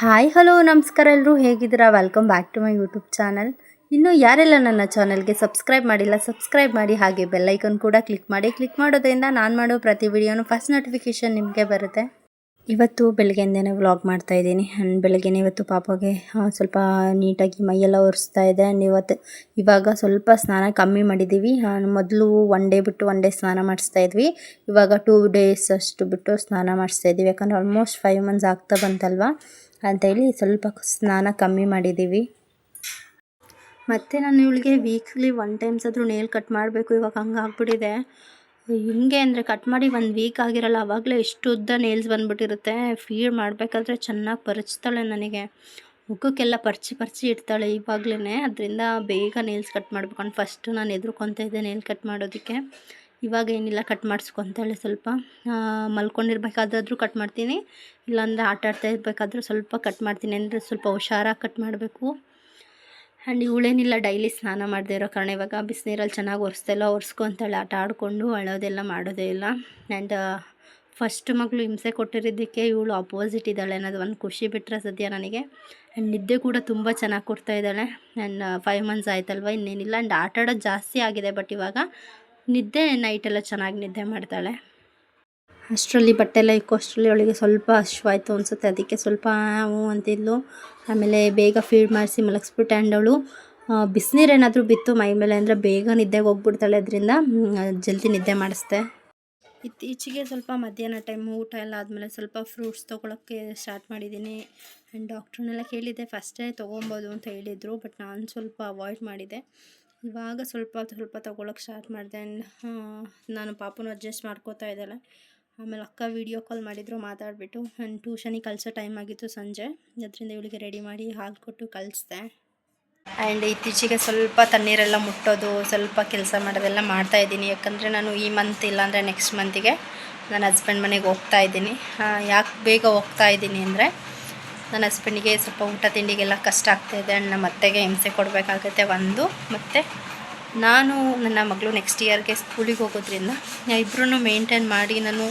Hi, hello, ನಮಸ್ಕಾರ ಎಲ್ಲರೂ ಹೇಗಿದ್ದೀರಾ? Welcome back to my YouTube channel ಇನ್ನು ಯಾರೆಲ್ಲ ನನ್ನ ಚಾನಲ್ಗೆ ಸಬ್ಸ್ಕ್ರೈಬ್ ಮಾಡಿಲ್ಲ ಸಬ್ಸ್ಕ್ರೈಬ್ ಮಾಡಿ ಹಾಗೆ ಬೆಲ್ಲೈಕನ್ ಕೂಡ ಕ್ಲಿಕ್ ಮಾಡಿ. ಕ್ಲಿಕ್ ಮಾಡೋದ್ರಿಂದ ನಾನು ಮಾಡೋ ಪ್ರತಿ ವಿಡಿಯೋನು ಫಸ್ಟ್ ನೋಟಿಫಿಕೇಷನ್ ನಿಮಗೆ ಬರುತ್ತೆ. ಇವತ್ತು ಬೆಳಗ್ಗೆಯಿಂದನೇ ವ್ಲಾಗ್ ಮಾಡ್ತಾ ಇದ್ದೀನಿ. ಆ್ಯಂಡ್ ಬೆಳಗ್ಗೆನೇ ಇವತ್ತು ಪಾಪಗೆ ಸ್ವಲ್ಪ ನೀಟಾಗಿ ಮೈಯೆಲ್ಲ ಒರೆಸ್ತಾ ಇದೆ ಆ್ಯಂಡ್ ಇವತ್ತು, ಇವಾಗ ಸ್ವಲ್ಪ ಸ್ನಾನ ಕಮ್ಮಿ ಮಾಡಿದ್ದೀವಿ. ಮೊದಲು ಒನ್ ಡೇ ಬಿಟ್ಟು ಒನ್ ಡೇ ಸ್ನಾನ ಮಾಡಿಸ್ತಾ ಇದ್ವಿ. ಇವಾಗ ಟೂ ಡೇಸ್ ಅಷ್ಟು ಬಿಟ್ಟು ಸ್ನಾನ ಮಾಡಿಸ್ತಾ ಇದ್ದೀವಿ. ಯಾಕಂದರೆ ಆಲ್ಮೋಸ್ಟ್ ಫೈವ್ ಮಂತ್ಸ್ ಆಗ್ತಾ ಬಂತಲ್ವ? ಅಂತೇಳಿ ಸ್ವಲ್ಪ ಸ್ನಾನ ಕಮ್ಮಿ ಮಾಡಿದ್ದೀವಿ. ಮತ್ತು ನಾನು ಇವಳಿಗೆ ವೀಕ್ಲಿ ಒನ್ ಟೈಮ್ಸ್ ಆದರೂ ನೇಲ್ ಕಟ್ ಮಾಡಬೇಕು. ಇವಾಗ ಹಂಗೆ ಆಗ್ಬಿಟ್ಟಿದೆ ಹಿಂಗೆ ಅಂದರೆ ಕಟ್ ಮಾಡಿ ಒಂದು ವೀಕ್ ಆಗಿರಲ್ಲ ಆವಾಗಲೇ ಎಷ್ಟು ಉದ್ದ ನೇಲ್ಸ್ ಬಂದ್ಬಿಟ್ಟಿರುತ್ತೆ. ಫೀಡ್ ಮಾಡಬೇಕಾದ್ರೆ ಚೆನ್ನಾಗಿ ಪರಚ್ತಾಳೆ ನನಗೆ. ಮುಖಕ್ಕೆಲ್ಲ ಪರ್ಚಿ ಪರ್ಚಿ ಇಡ್ತಾಳೆ ಇವಾಗಲೇ ಅದರಿಂದ ಬೇಗ ನೇಲ್ಸ್ ಕಟ್ ಮಾಡಬೇಕು ಅಂತ ಫಸ್ಟು ನಾನು ಎದುರ್ಕೊತಾ ಇದ್ದೆ ನೇಲ್ ಕಟ್ ಮಾಡೋದಕ್ಕೆ. ಇವಾಗ ಏನಿಲ್ಲ ಕಟ್ ಮಾಡಿಸ್ಕೊತಾಳೆ ಸ್ವಲ್ಪ. ಮಲ್ಕೊಂಡಿರ್ಬೇಕಾದ್ರೂ ಕಟ್ ಮಾಡ್ತೀನಿ. ಇಲ್ಲಾಂದರೆ ಆಟ ಆಡ್ತಾ ಇರಬೇಕಾದ್ರೂ ಸ್ವಲ್ಪ ಕಟ್ ಮಾಡ್ತೀನಿ. ಅಂದರೆ ಸ್ವಲ್ಪ ಹುಷಾರಾಗಿ ಕಟ್ ಮಾಡಬೇಕು. ಆ್ಯಂಡ್ ಇವಳೇನಿಲ್ಲ ಡೈಲಿ ಸ್ನಾನ ಮಾಡದೇ ಇರೋ ಕಾರಣ ಇವಾಗ ಬಿಸಿನೀರಲ್ಲಿ ಚೆನ್ನಾಗಿ ಒರೆಸ್ದೆಲ್ಲ ಒರೆಸ್ಕೊತಾಳೆ ಆಟ ಆಡಿಕೊಂಡು ಅಳೋದೆಲ್ಲ ಮಾಡೋದೇ ಇಲ್ಲ. ಆ್ಯಂಡ್ ಫಸ್ಟ್ ಮಗಳು ಹಿಂಸೆ ಕೊಟ್ಟಿರೋದಕ್ಕೆ ಇವಳು ಅಪೋಸಿಟ್ ಇದ್ದಾಳೆ ಅನ್ನೋದು ಒಂದು ಖುಷಿ ಬಿಟ್ಟರೆ ಸದ್ಯ ನನಗೆ. ಆ್ಯಂಡ್ ನಿದ್ದೆ ಕೂಡ ತುಂಬ ಚೆನ್ನಾಗಿ ಕೊಡ್ತಾ ಇದ್ದಾಳೆ. ಆ್ಯಂಡ್ ಫೈವ್ ಮಂತ್ಸ್ ಆಯ್ತಲ್ವ, ಇನ್ನೇನಿಲ್ಲ. ಆ್ಯಂಡ್ ಆಟ ಆಡೋದು ಜಾಸ್ತಿ ಆಗಿದೆ ಬಟ್ ಇವಾಗ ನಿದ್ದೆ ನೈಟೆಲ್ಲ ಚೆನ್ನಾಗಿ ನಿದ್ದೆ ಮಾಡ್ತಾಳೆ. ಅಷ್ಟರಲ್ಲಿ ಬಟ್ಟೆ ಎಲ್ಲ ಇಕ್ಕೋ, ಅಷ್ಟರಲ್ಲಿ ಅವಳಿಗೆ ಸ್ವಲ್ಪ ಹಶ್ವಾಯಿತು ಅನಿಸುತ್ತೆ. ಅದಕ್ಕೆ ಸ್ವಲ್ಪ ಹ್ಞೂ ಅಂತಿದ್ಲು. ಆಮೇಲೆ ಬೇಗ ಫೀಡ್ ಮಾಡಿಸಿ ಮಲಗಿಸ್ಬಿಟ್ಟೆ. ಆ್ಯಂಡ್ ಅವಳು ಬಿಸಿನೀರೇನಾದರೂ ಬಿತ್ತು ಮೈ ಮೇಲೆ ಅಂದರೆ ಬೇಗ ನಿದ್ದೆಗೆ ಹೋಗ್ಬಿಡ್ತಾಳೆ ಅದರಿಂದ ಜಲ್ದಿ ನಿದ್ದೆ ಮಾಡಿಸ್ದೆ. ಇತ್ತೀಚೆಗೆ ಸ್ವಲ್ಪ ಮಧ್ಯಾಹ್ನ ಟೈಮ್ ಊಟ ಎಲ್ಲ ಆದಮೇಲೆ ಸ್ವಲ್ಪ ಫ್ರೂಟ್ಸ್ ತೊಗೊಳಕ್ಕೆ ಸ್ಟಾರ್ಟ್ ಮಾಡಿದ್ದೀನಿ. ಆ್ಯಂಡ್ ಡಾಕ್ಟ್ರನ್ನೆಲ್ಲ ಕೇಳಿದ್ದೆ ಫಸ್ಟೇ ತೊಗೊಬೋದು ಅಂತ ಹೇಳಿದರು ಬಟ್ ನಾನು ಸ್ವಲ್ಪ ಅವಾಯ್ಡ್ ಮಾಡಿದೆ. ಇವಾಗ ಸ್ವಲ್ಪ ಸ್ವಲ್ಪ ತೊಗೊಳಕ್ಕೆ ಸ್ಟಾರ್ಟ್ ಮಾಡಿದೆ. ಆ್ಯಂಡ್ ನಾನು ಪಾಪನ ಅಡ್ಜಸ್ಟ್ ಮಾಡ್ಕೋತಾ ಇದ್ದಾಳೆ ಆಮೇಲೆ ಅಕ್ಕ ವೀಡಿಯೋ ಕಾಲ್ ಮಾಡಿದ್ರು, ಮಾತಾಡಿಬಿಟ್ಟು, ನಾನು ಟ್ಯೂಷನಿಗೆ ಕಲಿಸೋ ಟೈಮ್ ಆಗಿತ್ತು ಸಂಜೆ, ಅದರಿಂದ ಇವಳಿಗೆ ರೆಡಿ ಮಾಡಿ ಹಾಲು ಕೊಟ್ಟು ಕಳಿಸ್ದೆ. ಆ್ಯಂಡ್ ಇತ್ತೀಚೆಗೆ ಸ್ವಲ್ಪ ತಣ್ಣೀರೆಲ್ಲ ಮುಟ್ಟೋದು, ಸ್ವಲ್ಪ ಕೆಲಸ ಮಾಡೋದೆಲ್ಲ ಮಾಡ್ತಾ ಇದ್ದೀನಿ. ಯಾಕಂದರೆ ನಾನು ಈ ಮಂತ್ ಇಲ್ಲಾಂದರೆ ನೆಕ್ಸ್ಟ್ ಮಂತಿಗೆ ನನ್ನ ಹಸ್ಬೆಂಡ್ ಮನೆಗೆ ಹೋಗ್ತಾ ಇದ್ದೀನಿ. ಯಾಕೆ ಬೇಗ ಹೋಗ್ತಾ ಇದ್ದೀನಿ ಅಂದರೆ, ನನ್ನ ಹಸ್ಬೆಂಡಿಗೆ ಸ್ವಲ್ಪ ಊಟ ತಿಂಡಿಗೆಲ್ಲ ಕಷ್ಟ ಆಗ್ತಾಯಿದೆ ಆ್ಯಂಡ್ ನಮ್ಮ ಅತ್ತೆಗೆ ಹಿಂಸೆ ಕೊಡಬೇಕಾಗುತ್ತೆ ಒಂದು, ಮತ್ತು ನಾನು ನನ್ನ ಮಗಳು ನೆಕ್ಸ್ಟ್ ಇಯರ್ಗೆ ಸ್ಕೂಲಿಗೆ ಹೋಗೋದ್ರಿಂದ ಇಬ್ಬರೂ ಮೇಂಟೈನ್ ಮಾಡಿ, ನಾನು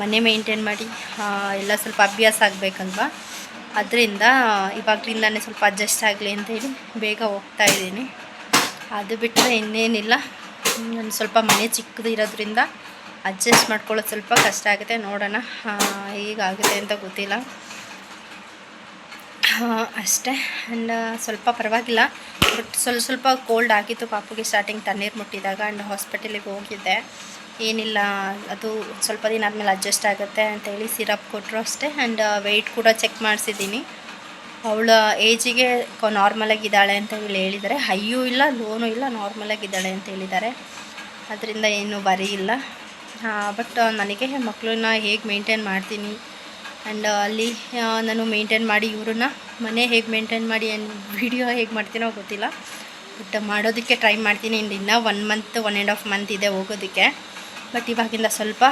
ಮನೆ ಮೇಂಟೈನ್ ಮಾಡಿ ಎಲ್ಲ ಸ್ವಲ್ಪ ಅಭ್ಯಾಸ ಆಗಬೇಕಲ್ವ? ಅದರಿಂದ ಇವಾಗಲಿಂದನೇ ಸ್ವಲ್ಪ ಅಡ್ಜಸ್ಟ್ ಆಗಲಿ ಅಂತೇಳಿ ಬೇಗ ಹೋಗ್ತಾ ಇದ್ದೀನಿ. ಅದು ಬಿಟ್ಟರೆ ಇನ್ನೇನಿಲ್ಲ. ನಾನು ಸ್ವಲ್ಪ ಮನೆ ಚಿಕ್ಕದು ಇರೋದ್ರಿಂದ ಅಡ್ಜಸ್ಟ್ ಮಾಡ್ಕೊಳ್ಳೋದು ಸ್ವಲ್ಪ ಕಷ್ಟ ಆಗುತ್ತೆ. ನೋಡೋಣ ಹೀಗಾಗುತ್ತೆ ಅಂತ ಗೊತ್ತಿಲ್ಲ. ಅಷ್ಟೇ. ಆ್ಯಂಡ್ ಸ್ವಲ್ಪ ಪರವಾಗಿಲ್ಲ. ಬಟ್ ಸ್ವಲ್ಪ ಸ್ವಲ್ಪ ಕೋಲ್ಡ್ ಆಗಿತ್ತು ಪಾಪುಗೆ ಸ್ಟಾರ್ಟಿಂಗ್ ತಣ್ಣೀರು ಮುಟ್ಟಿದಾಗ ಆ್ಯಂಡ್ ಹಾಸ್ಪಿಟಲಿಗೆ ಹೋಗಿದ್ದೆ. ಏನಿಲ್ಲ, ಅದು ಸ್ವಲ್ಪ ದಿನ ಆದಮೇಲೆ ಅಡ್ಜಸ್ಟ್ ಆಗುತ್ತೆ ಅಂತೇಳಿ ಸಿರಪ್ ಕೊಟ್ಟರು ಅಷ್ಟೇ. ಆ್ಯಂಡ್ ವೆಯ್ಟ್ ಕೂಡ ಚೆಕ್ ಮಾಡಿಸಿದ್ದೀನಿ. ಅವಳ ಏಜಿಗೆ ನಾರ್ಮಲಾಗಿದ್ದಾಳೆ ಅಂತ ಹೇಳಿ ಹೇಳಿದ್ದಾರೆ. ಹೈಯೂ ಇಲ್ಲ ಲೋನೂ ಇಲ್ಲ ನಾರ್ಮಲಾಗಿದ್ದಾಳೆ ಅಂತ ಹೇಳಿದ್ದಾರೆ. ಅದರಿಂದ ಏನು ಬರೀ ಇಲ್ಲ. ಬಟ್ ನನಗೆ ಮಕ್ಕಳನ್ನ ಹೇಗೆ ಮೇಂಟೈನ್ ಮಾಡ್ತೀನಿ? ಆ್ಯಂಡ್ ಅಲ್ಲಿ ನಾನು ಮೇಂಟೈನ್ ಮಾಡಿ ಇವ್ರನ್ನ ಮನೆ ಹೇಗೆ ಮೇಂಟೈನ್ ಮಾಡಿ ಏನು ವಿಡಿಯೋ ಹೇಗೆ ಮಾಡ್ತೀನೋ ಗೊತ್ತಿಲ್ಲ. ಬಟ್ ಮಾಡೋದಕ್ಕೆ ಟ್ರೈ ಮಾಡ್ತೀನಿ. ಇಂದ ಇನ್ನೂ one month one and half month ಇದೆ ಹೋಗೋದಕ್ಕೆ. ಬಟ್ ಇವಾಗಿಂದ ಸ್ವಲ್ಪ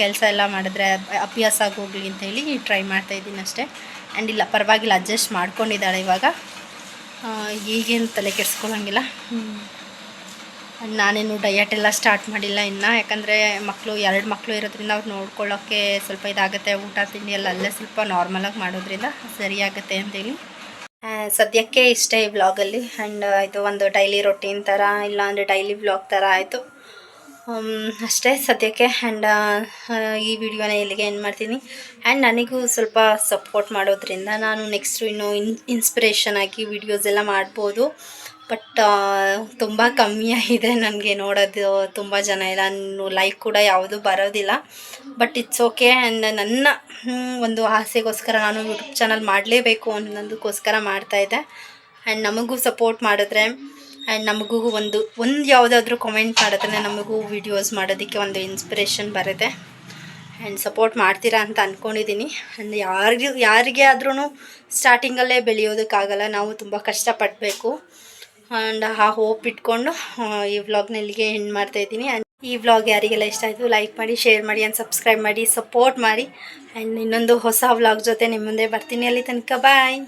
ಕೆಲಸ ಎಲ್ಲ ಮಾಡಿದ್ರೆ ಅಭ್ಯಾಸ ಆಗೋಗ್ಲಿ ಅಂತ ಹೇಳಿ ಟ್ರೈ ಮಾಡ್ತಾಯಿದ್ದೀನಿ ಅಷ್ಟೇ. ಆ್ಯಂಡ್ ಇಲ್ಲ, ಪರವಾಗಿಲ್ಲ ಅಡ್ಜಸ್ಟ್ ಮಾಡ್ಕೊಂಡಿದ್ದಾಳೆ ಇವಾಗ. ಈಗೇನು ತಲೆ ಕೆಡಿಸ್ಕೊಳ್ಳೋಂಗಿಲ್ಲ ನಾನೇನು ಡಯಟ್ ಎಲ್ಲ ಸ್ಟಾರ್ಟ್ ಮಾಡಿಲ್ಲ ಇನ್ನು. ಯಾಕಂದರೆ ಮಕ್ಕಳು ಎರಡು ಮಕ್ಕಳು ಇರೋದ್ರಿಂದ ಅವ್ರು ನೋಡ್ಕೊಳ್ಳೋಕ್ಕೆ ಸ್ವಲ್ಪ ಇದಾಗುತ್ತೆ. ಊಟ, ತಿಂಡಿ ಎಲ್ಲ ಅಲ್ಲೇ ಸ್ವಲ್ಪ ನಾರ್ಮಲಾಗಿ ಮಾಡೋದ್ರಿಂದ ಸರಿಯಾಗುತ್ತೆ ಅಂತೇಳಿ. ಸದ್ಯಕ್ಕೆ ಇಷ್ಟೇ ಈ ವ್ಲಾಗಲ್ಲಿ ಆ್ಯಂಡ್ ಇದು ಒಂದು ಡೈಲಿ ರೊಟೀನ್ ಥರ ಇಲ್ಲಾಂದರೆ ಡೈಲಿ ವ್ಲಾಗ್ ಥರ ಆಯಿತು. ಅಷ್ಟೇ ಸದ್ಯಕ್ಕೆ. ಆ್ಯಂಡ್ ಈ ವಿಡಿಯೋನ ಇಲ್ಲಿಗೆ ಏನು ಮಾಡ್ತೀನಿ. ಆ್ಯಂಡ್ ನನಗೂ ಸ್ವಲ್ಪ ಸಪೋರ್ಟ್ ಮಾಡೋದ್ರಿಂದ ನಾನು ನೆಕ್ಸ್ಟು ಇನ್ನು ಇನ್ ಇನ್ಸ್ಪಿರೇಷನ್ ಆಗಿ ವಿಡಿಯೋಸ್ ಎಲ್ಲ ಮಾಡ್ಬೋದು. ಬಟ್ ತುಂಬ ಕಮ್ಮಿ ಆಗಿದೆ ನನಗೆ ನೋಡೋದು. ತುಂಬ ಜನ ಇಲ್ಲ. ಲೈಕ್ ಕೂಡ ಯಾವುದು ಬರೋದಿಲ್ಲ. ಬಟ್ ಇಟ್ಸ್ ಓಕೆ ಆ್ಯಂಡ್ ನನ್ನ ಒಂದು ಆಸೆಗೋಸ್ಕರ ನಾನು ಯೂಟ್ಯೂಬ್ ಚಾನಲ್ ಮಾಡಲೇಬೇಕು ಅನ್ನೋದಕ್ಕೋಸ್ಕರ ಮಾಡ್ತಾಯಿದ್ದೆ ಆ್ಯಂಡ್ ನಮಗೂ ಸಪೋರ್ಟ್ ಮಾಡಿದ್ರೆ ಆ್ಯಂಡ್ ನಮಗೂ ಒಂದು ಒಂದು ಯಾವುದಾದ್ರೂ ಕಮೆಂಟ್ ಮಾಡಿದ್ರೆ ನಮಗೂ ವೀಡಿಯೋಸ್ ಮಾಡೋದಕ್ಕೆ ಒಂದು ಇನ್ಸ್ಪಿರೇಷನ್ ಬರುತ್ತೆ. ಆ್ಯಂಡ್ ಸಪೋರ್ಟ್ ಮಾಡ್ತೀರಾ ಅಂತ ಅಂದ್ಕೊಂಡಿದ್ದೀನಿ ಆ್ಯಂಡ್ ಯಾರಿಗೂ, ಯಾರಿಗೆ ಆದ್ರೂ ಸ್ಟಾರ್ಟಿಂಗಲ್ಲೇ ಬೆಳೆಯೋದಕ್ಕಾಗಲ್ಲ. ನಾವು ತುಂಬ ಕಷ್ಟಪಡಬೇಕು. ಆ್ಯಂಡ್ ಆ ಹೋಪ್ ಇಟ್ಕೊಂಡು ಈ ವ್ಲಾಗ್ನ ಇಲ್ಲಿಗೆ ಎಂಡ್ ಮಾಡ್ತಾ ಇದ್ದೀನಿ. ಆ್ಯಂಡ್ ಈ ವ್ಲಾಗ್ ಯಾರಿಗೆಲ್ಲ ಇಷ್ಟ ಆಯಿತು ಲೈಕ್ ಮಾಡಿ ಶೇರ್ ಮಾಡಿ ಆ್ಯಂಡ್ ಸಬ್ಸ್ಕ್ರೈಬ್ ಮಾಡಿ ಸಪೋರ್ಟ್ ಮಾಡಿ. ಆ್ಯಂಡ್ ಇನ್ನೊಂದು ಹೊಸ ವ್ಲಾಗ್ ಜೊತೆ ನಿಮ್ಮ ಮುಂದೆ ಬರ್ತೀನಿ ಅಲ್ಲಿ ತನಕ. ಬಾಯ್